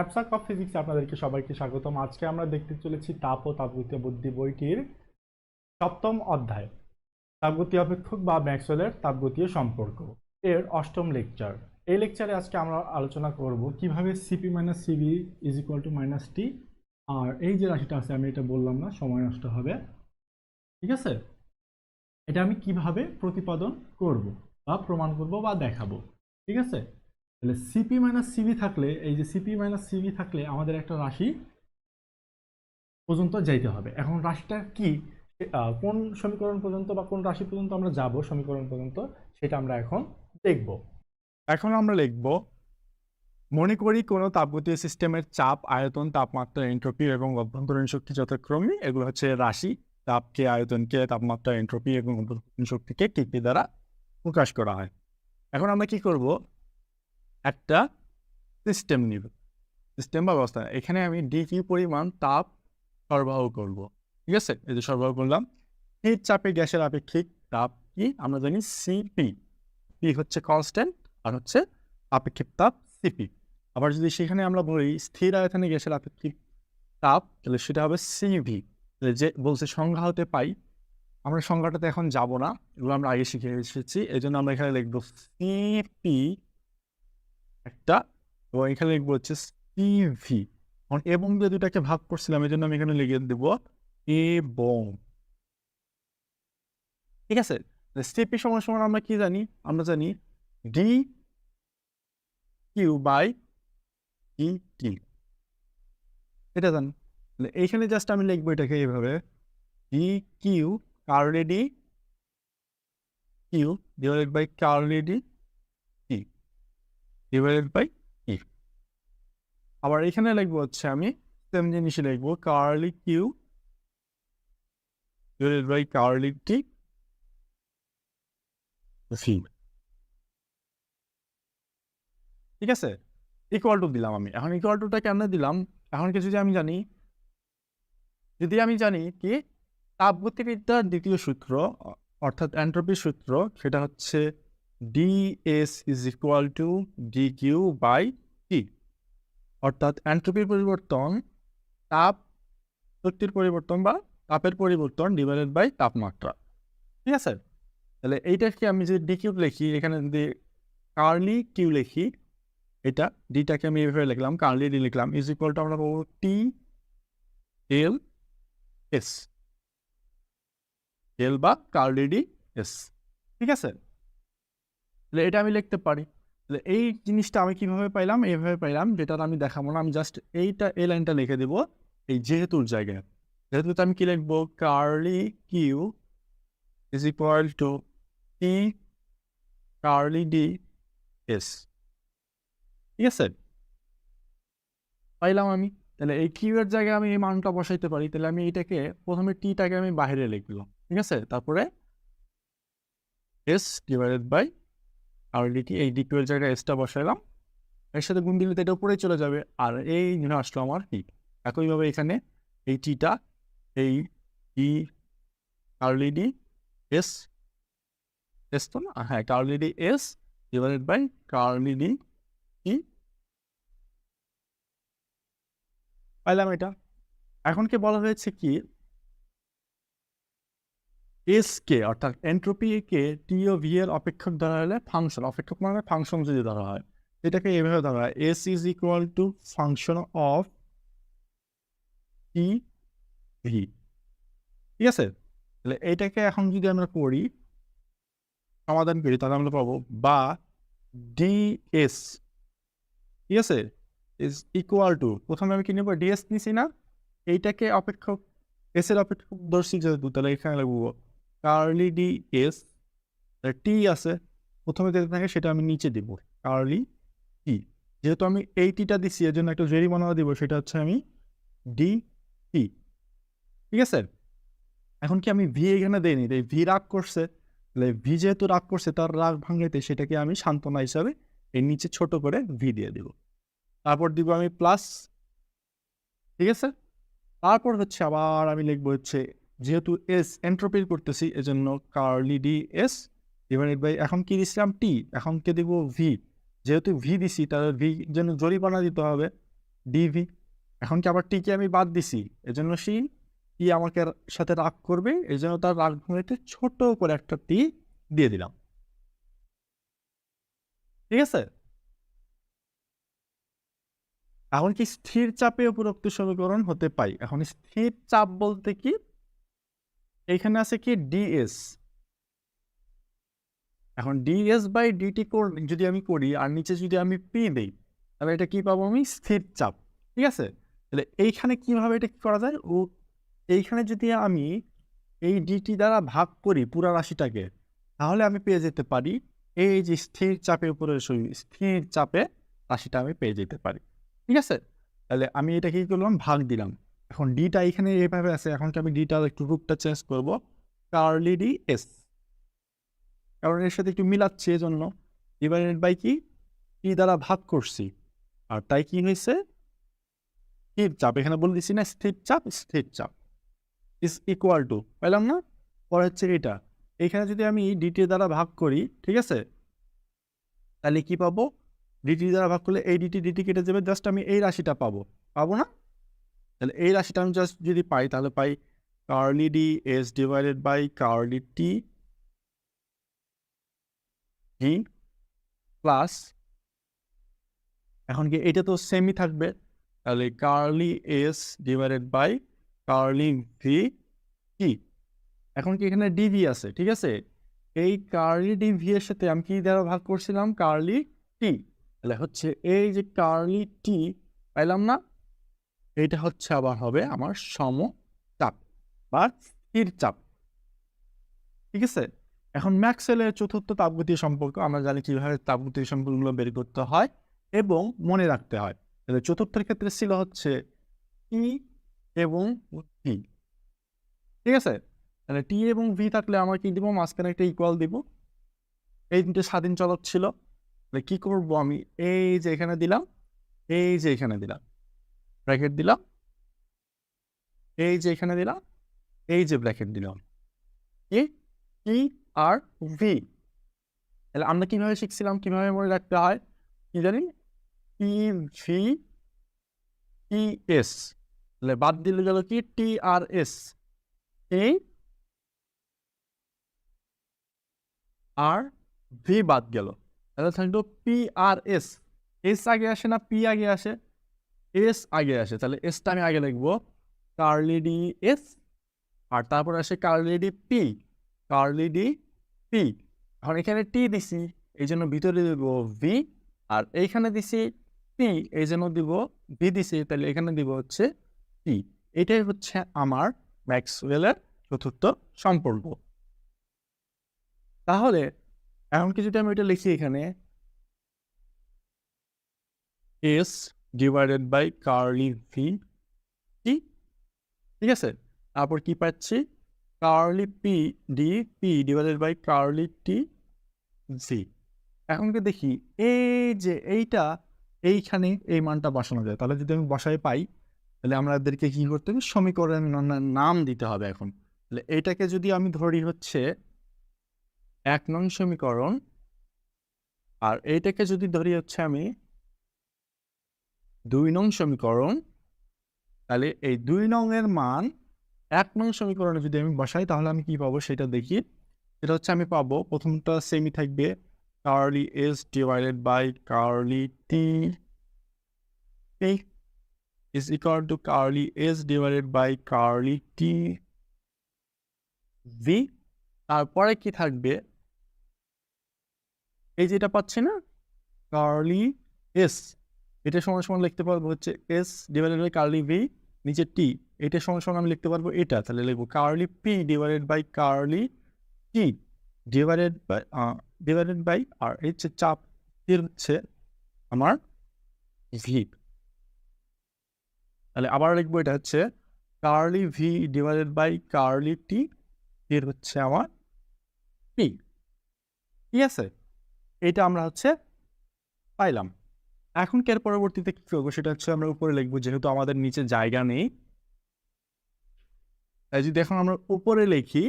ন্যাপসাক of physics আপনাদেরকে সবাইকে স্বাগতম। আজকে আমরা দেখতে চলেছি তাপ ও তাপগতীয় বুদ্ধি বইটির সপ্তম অধ্যায়, তাপগতি অপেক্ষক বা ম্যাক্সওয়েলের তাপগতীয় সম্পর্ক এর অষ্টম লেকচার। এই লেকচারে আজকে আমরা আলোচনা করব কীভাবে CP minus CV is equal to minus T আর এই যে রাশিটা আছে, আমি এটা বললাম না, সময় নষ্ট হবে। ঠিক আছে? এটা আমি কীভাবে প্রতিপাদন করব বা প্রমাণ করব বা দেখাবো। ঠিক আছে? তাহলে সিপি মাইনাস সিবি থাকলে, এই যে সিপি মাইনাস সিবি থাকলে আমাদের একটা রাশি পর্যন্ত যাইতে হবে। এখন রাশিটা কি? কোন সমীকরণ পর্যন্ত বা কোন রাশি পর্যন্ত আমরা যাব সমীকরণ পর্যন্ত, সেটা আমরা এখন দেখব। এখন আমরা লিখব, মনে করি কোনো তাপগতীয় সিস্টেমের চাপ, আয়তন, তাপমাত্রা এন্ট্রপি এবং অভ্যন্তরীণ শক্তি যথাক্রমে, এগুলো হচ্ছে রাশি। তাপকে আয়তনকে তাপমাত্রা এন্ট্রপি এবং অভ্যন্তরীণ শক্তিকে কিপি দ্বারা প্রকাশ করা হয়। এখন আমরা কি করব? একটা সিস্টেম নিব। সিস্টেম বা ব্যবস্থা। এখানে আমি ডিকি পরিমাণ তাপ সরবরাহ করব। ঠিক আছে? এই যে সরবরাহ করলাম। স্থির চাপে গ্যাসের আপেক্ষিক তাপ কি? আমরা জানি সিপি পি হচ্ছে কনস্ট্যান্ট আর হচ্ছে আপেক্ষিক তাপ সিপি আবার যদি সেখানে আমরা বলি স্থির আয়তনে গ্যাসের আপেক্ষিক তাপ, তাহলে সেটা হবে সিভি যে বলছে সংজ্ঞা হতে পাই। আমরা সংজ্ঞাটাতে এখন যাব না। এগুলো আমরা আগে শিখে এসেছি। এই জন্য আমরা এখানে লিখব সিপি একটা এবং এখানে লিখব হচ্ছে সিভি এবং দিয়ে দুটাকে ভাগ করছিলাম এই জন্য আমি এখানে লিখে দেব এবং ঠিক আছে? সিপি সমান সমান আমরা কি জানি? আমরা জানি D Q by E T এটা জানি। এইখানে জাস্ট আমি লিখব এটাকে এইভাবে। D Q curly D Q divided by curly D T divided by E আবার এখানে লিখব হচ্ছে আমি সেম জিনিসই লিখব curly Q divided by curly T V ঠিক আছে? ইকুয়াল টু দিলাম আমি। এখন ইকুয়াল টুটা কেন দিলাম? এখন কিছু যে আমি জানি যদি আমি জানি কি তাপগতিবিদ্যার দ্বিতীয় সূত্র অর্থাৎ অ্যান্ট্রপির সূত্র সেটা হচ্ছে DS is equal to D Q by T অর্থাৎ অ্যান্ট্রপির পরিবর্তন তাপ শক্তির পরিবর্তন বা তাপের পরিবর্তন ডিভাইডেড বাই তাপমাত্রা। ঠিক আছে? তাহলে এইটাকে আমি যদি ডি কিউ লিখি, এখানে যদি কার্লি কিউ লিখি, এটা ডিটাকে আমি এইভাবে লিখলাম কার্লি ডি লিখলাম ইজ ইকুয়াল টু আমরা পাবো টি এল এস এল বা কার্লি ডি এস ঠিক আছে? তাহলে এটা আমি লিখতে পারি। তাহলে এই জিনিসটা আমি কীভাবে পাইলাম? এইভাবে পাইলাম যেটা আমি দেখাবো না। আমি জাস্ট এইটা, এই লাইনটা লিখে দেবো, এই যেহেতুর জায়গায়। যেহেতুতে আমি কি লিখব? Curly Q is equal to T curly D S ঠিক আছে? পাইলাম আমি। তাহলে এই কিউ এর জায়গায় আমি এই মানটা বসাইতে পারি। তাহলে আমি এটাকে প্রথমে টিটাকে আমি বাইরে লিখলাম ঠিক আছে? তারপরে এস ডিভাইডেড বাই আর এই ডি এর জায়গায় এসটা বসাইলাম। এর সাথে গুণ দিলে তো এটা উপরেই চলে যাবে। আর এই নিয়ে আসলো আমার টি একইভাবে এখানে এই টিটা এই E curly D S S তো না? হ্যাঁ curly D S divided by curly D T পাইলাম এটা। এখন কি বলা হয়েছে কি? এস কে অর্থাৎ এন্ট্রপি কে টি ও ভি এর অপেক্ষক হলে ফাংশন অপেক্ষক মানে ফাংশন যদি ধরা হয়। এটাকে এভাবে ধরা হয় S is equal to function of T V ঠিক আছে? তাহলে এইটাকে এখন যদি আমরা করি সমাধান করি, তাহলে আমরা পাবো বা ডি এস ঠিক আছে? ইজ ইকুয়াল টু প্রথমে আমি কি নেব? ডিএস নিছি না? এইটাকে অপেক্ষক এস এর অপেক্ষক দর্শী যেহেতু, তাহলে এখানে লাগবো কার্লি ডি এস টি আছে। প্রথমে যেটা থাকে সেটা আমি নিচে দিব, কার্লি টি। যেহেতু আমি এই টিটা দিচ্ছি এর জন্য একটা জেরিমানা দিব, সেটা হচ্ছে আমি ডি টি। ঠিক আছে? এখন কি আমি ভি এখানে দেইনি? তাই ভি রাগ করছে। তাহলে ভি যেহেতু রাগ করছে, তার রাগ ভাঙাইতে সেটাকে আমি সান্ত্বনা হিসাবে এর নিচে ছোট করে ভি দিয়ে দিব। তারপর দিব আমি প্লাস, ঠিক আছে? তারপর হচ্ছে আবার আমি লিখব হচ্ছে যেহেতু এস এন্ট্রপির করতেছি, এজন্য curly D S divided by এখন কি দিছিলাম? টি এখন কে দিব? ভি যেহেতু ভি দিছি, তাহলে ভি জন্য জরিমানা দিতে হবে ডিভি এখন কি আবার টিকে আমি বাদ দিছি? এজন্য সি টি আমাকে সাথে রাগ করবে এই জন্য তার রাগ ভাঙাতে ছোট করে একটা টি দিয়ে দিলাম। ঠিক আছে? এখন কি স্থির চাপে উপরোক্ত সমীকরণ হতে পাই? এখন স্থির চাপ বলতে কি? এখানে আছে কি? ডিএস এখন ডিএস বাই ডিটি যদি আমি করি, আর নিচে যদি আমি পি দিই, তাহলে এটা কি পাবো আমি? স্থির চাপ। ঠিক আছে? তাহলে এইখানে কীভাবে এটা করা যায়? ও, এইখানে যদি আমি এই ডিটি দ্বারা ভাগ করি পুরা রাশিটাকে, তাহলে আমি পেয়ে যেতে পারি এই যে স্থির চাপের উপরে স্থির চাপে রাশিটা আমি পেয়ে যেতে পারি। ঠিক আছে? তাহলে আমি এটা কি করলাম? ভাগ দিলাম। এখন ডিটা এখানে এইভাবে আছে, এখন আমি ডিটা একটু রূপটা চেঞ্জ করব? কার্লি ডি এস কারণ এর সাথে একটু মিলাচ্ছে এজন্য। ডিভাইডেড বাই কি? টি দ্বারা ভাগ করছি। আর তাই কি হয়েছে? স্থির চাপ, এখানে বলে দিচ্ছি না, স্থির চাপ স্থির চাপ। ইজ ইকুয়াল টু পাইলাম না? পরে হচ্ছে এটা। এখানে যদি আমি ডিটি দ্বারা ভাগ করি, ঠিক আছে? তাহলে কি পাবো? ডিটি দ্বারা ভাগ করলে এই ডিটি ডিটি কেটে যাবে, জাস্ট আমি এই রাশিটা পাবো। পাবো না? তাহলে এই রাশিটা আমি জাস্ট যদি পাই, তাহলে পাই curly D S divided by curly T plus এখন কি এটা তো সেমই থাকবে, তাহলে curly S divided by curly V T এখন কি এখানে ডিভি আছে, ঠিক আছে? এই কার্লি ডিভি এর সাথে আমি কি দ্বারা ভাগ করছিলাম? কার্লি টি তাহলে হচ্ছে এই যে কার্লি টি পাইলাম না এইটা হচ্ছে আবার হবে আমার সম চাপ বা স্থির চাপ। ঠিক আছে? এখন ম্যাক্সওয়েলের চতুর্থ তাপগতীয় সম্পর্ক আমরা জানি কীভাবে তাপগতীয় সম্পর্কগুলো বের করতে হয় এবং মনে রাখতে হয়। তাহলে চতুর্থের ক্ষেত্রে ছিল হচ্ছে টি এবং ভি। ঠিক আছে? তাহলে টি এবং ভি থাকলে আমরা কি দিব? মাঝখানে একটা ইকুয়াল দিব। এই তিনটে স্বাধীন চলক ছিল। তাহলে কি করব আমি? এই যে এখানে দিলাম, এই যে এখানে দিলাম। ব্র্যাকেট দিলাম। এই যে এখানে দিলাম, এই যে ব্র্যাকেট দিলাম। কি টি আর ভি তাহলে আমরা কীভাবে শিখছিলাম, কীভাবে মনে রাখতে হয়? কি জানি টি ভি টি এস তাহলে বাদ দিলে গেল কি? টি আর এস এই আর ভি বাদ গেল। তাহলে থাকল পি আর এস এস আগে আসে না পি আগে আসে? এস আগে আসে, তাহলে এসটা আমি আগে লিখব। কার্লি ডি এস আর তারপর আসে curly D P curly D P এখন এখানে টি দিছি, এই জন্য ভিতরে দিব ভি আর এইখানে দিছি পি এই জন্য দিব ভি দিছি, তাহলে এখানে দিব হচ্ছে পি এটাই হচ্ছে আমার ম্যাক্সওয়েলের চতুর্থ সম্পর্ক। তাহলে এমনকি যদি আমি এটা লিখি এখানে S divided by curly V T ঠিক আছে? তারপর কি পাচ্ছি? Curly P D P divided by curly T G এখন কি দেখি, এই যে এইটা, এইখানে এই মানটা বসানো যায়। তাহলে যদি আমি বসাই পাই, তাহলে আমাদেরকে কি করতে হবে? সমীকরণের নাম দিতে হবে এখন। তাহলে এইটাকে যদি আমি ধরি হচ্ছে এক নং সমীকরণ, আর এইটাকে যদি ধরি হচ্ছে আমি দুই নং সমীকরণ। তাহলে এই দুই নং এর মান এক নং সমীকরণে যদি আমি বসাই, তাহলে আমি কি পাবো সেটা দেখি। সেটা হচ্ছে আমি পাবো, প্রথমটা সেমি থাকবে curly S divided by curly T is equal to curly s divided by curly t, v? তারপরে কি থাকবে? এই যেটা পাচ্ছি না কার্লি এস এটা সমান সমান লিখতে পারব হচ্ছে S divided by curly V নিচে টি এটা সমান সমান আমি লিখতে পারব এটা। তাহলে লিখব curly P divided by curly T divided by divided by আর এই হচ্ছে চাপ হচ্ছে আমার ভি তাহলে আবার লিখব এটা হচ্ছে curly V divided by curly T এর হচ্ছে আমার পি ঠিক আছে? এটা আমরা হচ্ছে পাইলাম। এখন কি এর পরবর্তীতে কি করব? সেটা হচ্ছে আমরা উপরে লিখব, যেহেতু আমাদের নিচে জায়গা নেই। তাই যদি এখন আমরা উপরে লিখি,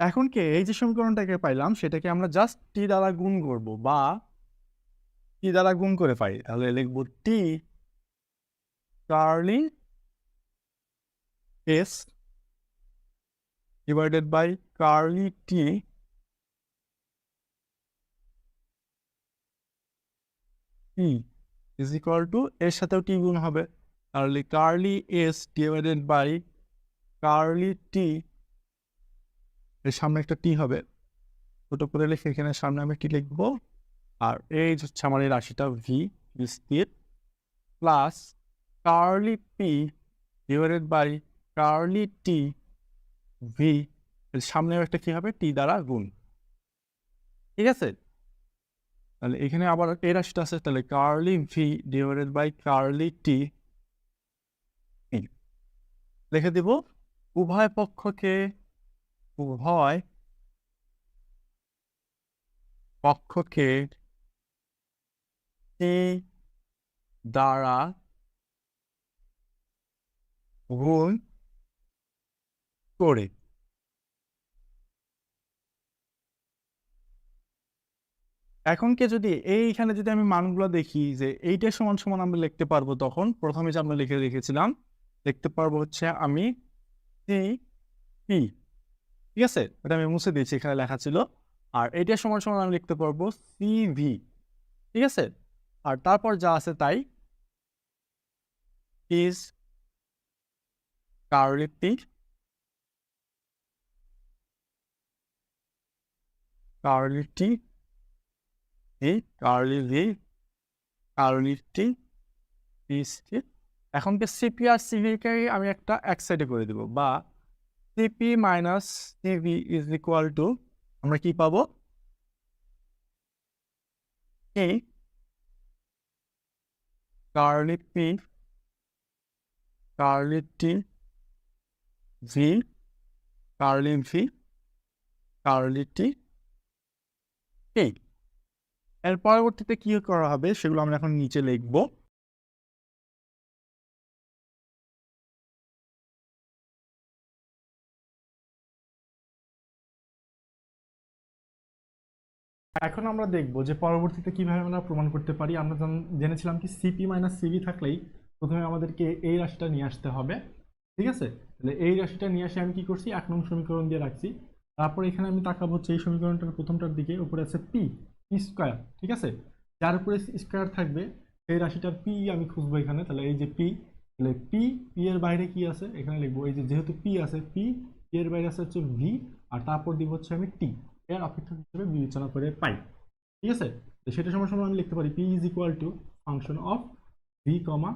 এখন কি এই যে সমীকরণটাকে পাইলাম, সেটাকে আমরা জাস্ট টি দ্বারা গুণ করব বা টি দ্বারা গুণ করে পাই। তাহলে লিখব T curly S divided by curly T T is equal to এর সাথেও টি গুণ হবে। তাহলে curly S divided by curly T এর সামনে একটা টি হবে। ছোট করে লিখে এখানে সামনে আমি টি লিখব। আর এই হচ্ছে আমার এই রাশিটা V speed plus curly P divided by curly T V এর সামনেও একটা কী হবে? টি দ্বারা গুণ। ঠিক আছে? তাহলে এখানে আবার এই রাশিটা আছে, তাহলে curly V divided by curly T লিখে দিব, উভয় পক্ষকে উভয় পক্ষকে টি দ্বারা গুণ করে। এখন কে যদি এইখানে যদি আমি মানগুলো দেখি যে এইটা সমান সমান আমরা লিখতে পারব তখন, প্রথমে যে আমরা লিখে রেখেছিলাম, লিখতে পারব হচ্ছে আমি সি পি ঠিক আছে? এটা আমি মুছে দিয়েছি, এখানে লেখা ছিল। আর এইটা সমান সমান আমি লিখতে পারব সি ভি ঠিক আছে? আর তারপর যা আছে তাই is curly curly T curly T T. এখন কি সিপি আর সিভিকে আমি একটা এক সাইডে করে দেব। বা CP minus CV is equal to, আমরা কি পাবো? Curly P, curly T, V, curly V, curly T এই এর পরবর্তীতে কি করা হবে সেগুলো আমরা এখন নিচে লিখব। এখন আমরা দেখব যে পরবর্তীতে কীভাবে আমরা প্রমাণ করতে পারি। আমরা জান- জেনেছিলাম কি সিপি মাইনাস সিভি থাকলেই প্রথমে আমাদেরকে এই রাশিটা নিয়ে আসতে হবে। ঠিক আছে? তাহলে এই রাশিটা নিয়ে আসে আমি কি করছি? এক নং সমীকরণ দিয়ে রাখছি। তারপর এখানে আমি তাকাবো হচ্ছে এই সমীকরণটার প্রথমটার দিকে, উপরে আছে পি স্কোয়ার ঠিক আছে? যার উপরে স্কোয়ার থাকবে, সেই রাশিটার পি আমি খুঁজবো এখানে, তাহলে এই যে পি তাহলে পি পি এর বাইরে কি আছে? এখানে লিখব, এই যে যেহেতু পি আছে পি পি এর বাইরে আছে হচ্ছে ভি আর তারপর দিব হচ্ছে আমি টি এর অপেক্ষক হিসেবে বিবেচনা করে পাই, ঠিক আছে? তো সেটা সময় সময় আমি লিখতে পারি P is equal to function of V comma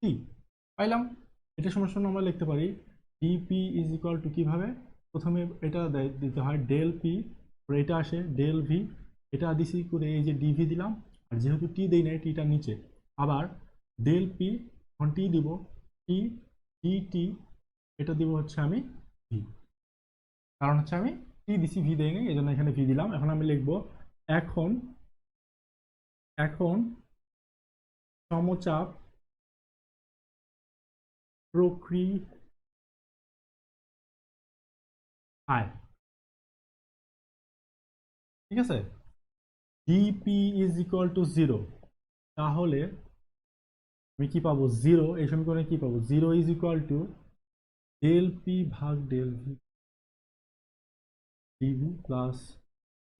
T পাইলাম? এটা সময় সময় আমরা লিখতে পারি ডিপি ইজ ইকুয়াল টু কীভাবে? প্রথমে এটা দিতে হয় ডেল পি এটা আসে ডেল ভি এটা দিছি করে এই যে ডিভি দিলাম, আর যেহেতু টি দেই নাই টিটা নিচে, আবার ডেল পি এখন টি দিব টি টি টি এটা দিব হচ্ছে আমি ভি কারণ হচ্ছে আমি টি দিছি ভি দেয়নি এই জন্য এখানে ভি দিলাম। এখন আমি লিখব এখন এখন সমচাপ প্রক্রিয়ায় ঠিক আছে? DP is equal to zero তাহলে আমি কি পাবো? জিরো এই সমীকরণে কি পাবো? Zero is equal to del P ভাগ del V DV plus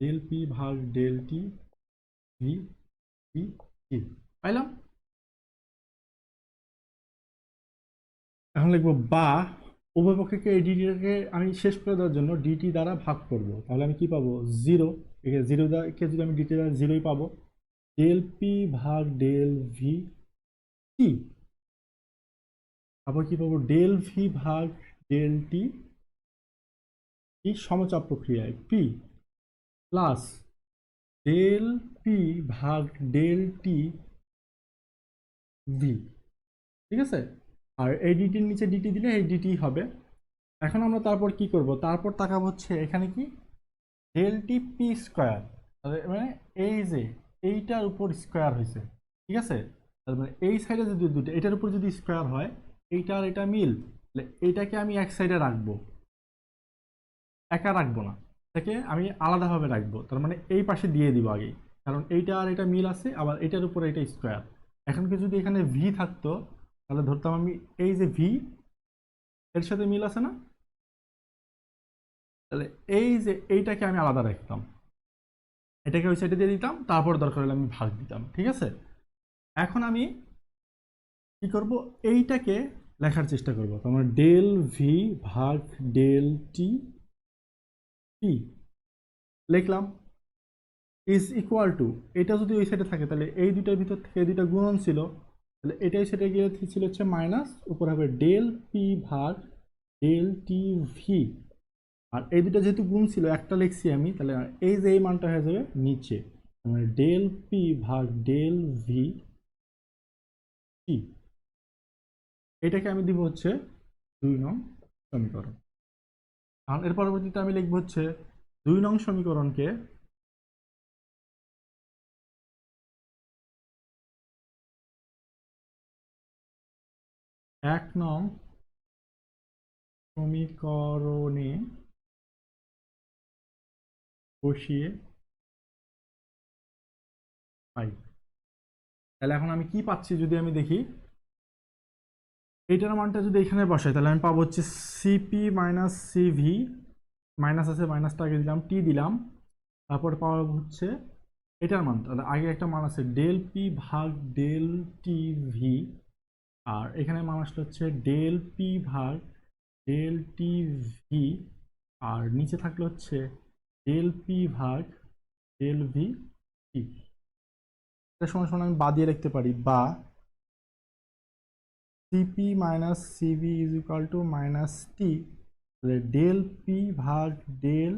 del P ভাগ del T V T T পাইলাম? এখন লিখব, বা উভয় পক্ষকে এই ডিটিটাকে আমি শেষ করে দেওয়ার জন্য ডিটি দ্বারা ভাগ করব। তাহলে আমি কি পাবো? জিরো এখানে জিরো কে যদি আমি ডিটি দ্বারা জিরোই পাবো ডেল পি ভাগ ডেল ভি টি আবার কি পাবো? ডেল ভি ভাগ ডেল টি টি সমচাপ প্রক্রিয়ায় পি প্লাস ডেল পি ভাগ ডেল টি ভি ঠিক আছে? আর এই ডিটির নিচে ডিটি দিলে এই ডিটি হবে। এখন আমরা তারপর কি করব? তারপর তাকাবো হচ্ছে এখানে কি? ডেল টি পি স্কোয়ার মানে এই যে এইটার উপর স্কোয়ার হয়েছে, ঠিক আছে? তার মানে এই সাইডে যদি দুটো এটার উপর যদি স্কোয়ার হয়, এইটা আর এটা মিল, তাহলে এইটাকে আমি এক সাইডে রাখব। একা রাখব না, এটাকে আমি আলাদাভাবে রাখব, তার মানে এই পাশে দিয়ে দিব আগে কারণ এইটা আর এটা মিল আছে, আবার এটার উপরে এটা স্কোয়ার এখন কি যদি এখানে ভি থাকতো, তাহলে ধরতাম আমি এই যে ভি এর সাথে মিল আছে না? তাহলে এই যে এইটাকে আমি আলাদা রাখতাম। এটাকে ওই সাইডে দিয়ে দিতাম, তারপর দরকার হলে আমি ভাগ দিতাম, ঠিক আছে? এখন আমি কি করব? এইটাকে লেখার চেষ্টা করব। তোমার ডেল ভি ভাগ ডেল টি টি লিখলাম ইজ ইকুয়াল টু এটা যদি ওই সাইডে থাকে, তাহলে এই দুইটার ভিতর থেকে দুইটা গুণন ছিল, তাহলে এটাই সেটা গিয়ে ছিল হচ্ছে মাইনাস উপর হবে ডেল পি ভাগ ডেল টি ভি আর এই দুটো যেহেতু গুণ ছিল, একটা লিখছি আমি, তাহলে এই যে এই মানটা হয়ে যাবে নিচে। মানে ডেল পি ভাগ ডেল ভি টি এটাকে আমি দিব হচ্ছে দুই নং সমীকরণ। আর এর পরবর্তীতে আমি লিখব হচ্ছে দুই নং সমীকরণকে এক নং সমীকরণে বসিয়ে পাই। তাহলে এখন আমি কি পাচ্ছি যদি আমি দেখি? এইটার মানটা যদি এখানে বসাই, তাহলে আমি পাবো হচ্ছে সিপি মাইনাস সিভি মাইনাস আছে মাইনাসটা আগে দিলাম টি দিলাম, তারপর পাওয়া হচ্ছে এটার মান। তাহলে আগে একটা মান আছে ডেল পি ভাগ ডেল টি ভি আর এখানে মান আসলে হচ্ছে ডেল পি ভাগ ডেল টি ভি আর নিচে থাকলে হচ্ছে ডেল পি ভাগ ডেল ভি টি এটা সমান সমান আমি বা দিয়ে লিখতে পারি, বা। CP minus CV is equal to minus T del P ভাগ ডেল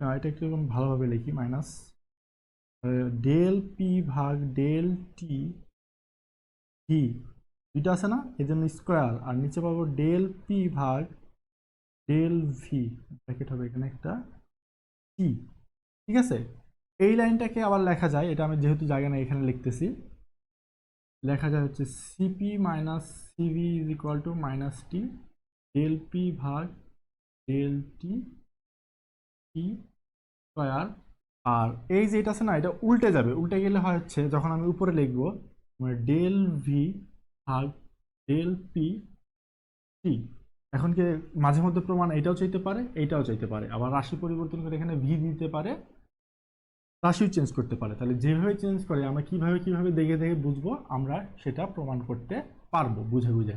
এটা একটু ভালোভাবে লিখি মাইনাস ডেল পি ভাগ ডেল টি ভি দুইটা আছে না? এই জন্য স্কোয়ার আর নিচে পাবো ডেল পি ভাগ ডেল ভি ব্র্যাকেট হবে এখানে একটা টি ঠিক আছে? এই লাইনটাকে আবার লেখা যায়, এটা আমি যেহেতু জায়গা না এখানে লিখতেছি। লেখা যায় হচ্ছে CP minus CV is equal to minus T del P ভাগ ডেল টি টি স্কোয়ার আর এই যে এটা আছে না, এটা উল্টে যাবে। উল্টে গেলে হয় হচ্ছে, যখন আমি উপরে লিখব মানে ডেল ভি ভাগ ডেল পি টি এখন কি মাঝে মধ্যে প্রমাণ এটাও চাইতে পারে এইটাও চাইতে পারে। আবার রাশি পরিবর্তন করে এখানে ভি দিতে পারে, রাশিও চেঞ্জ করতে পারে। তাহলে যেভাবে চেঞ্জ করে, আমরা কীভাবে কীভাবে দেখে দেখে বুঝব, আমরা সেটা প্রমাণ করতে পারব বুঝে বুঝে।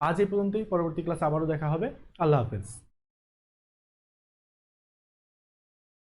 আজ এই পর্যন্তই, পরবর্তী ক্লাস আবারও দেখা হবে। আল্লাহ হাফেজ।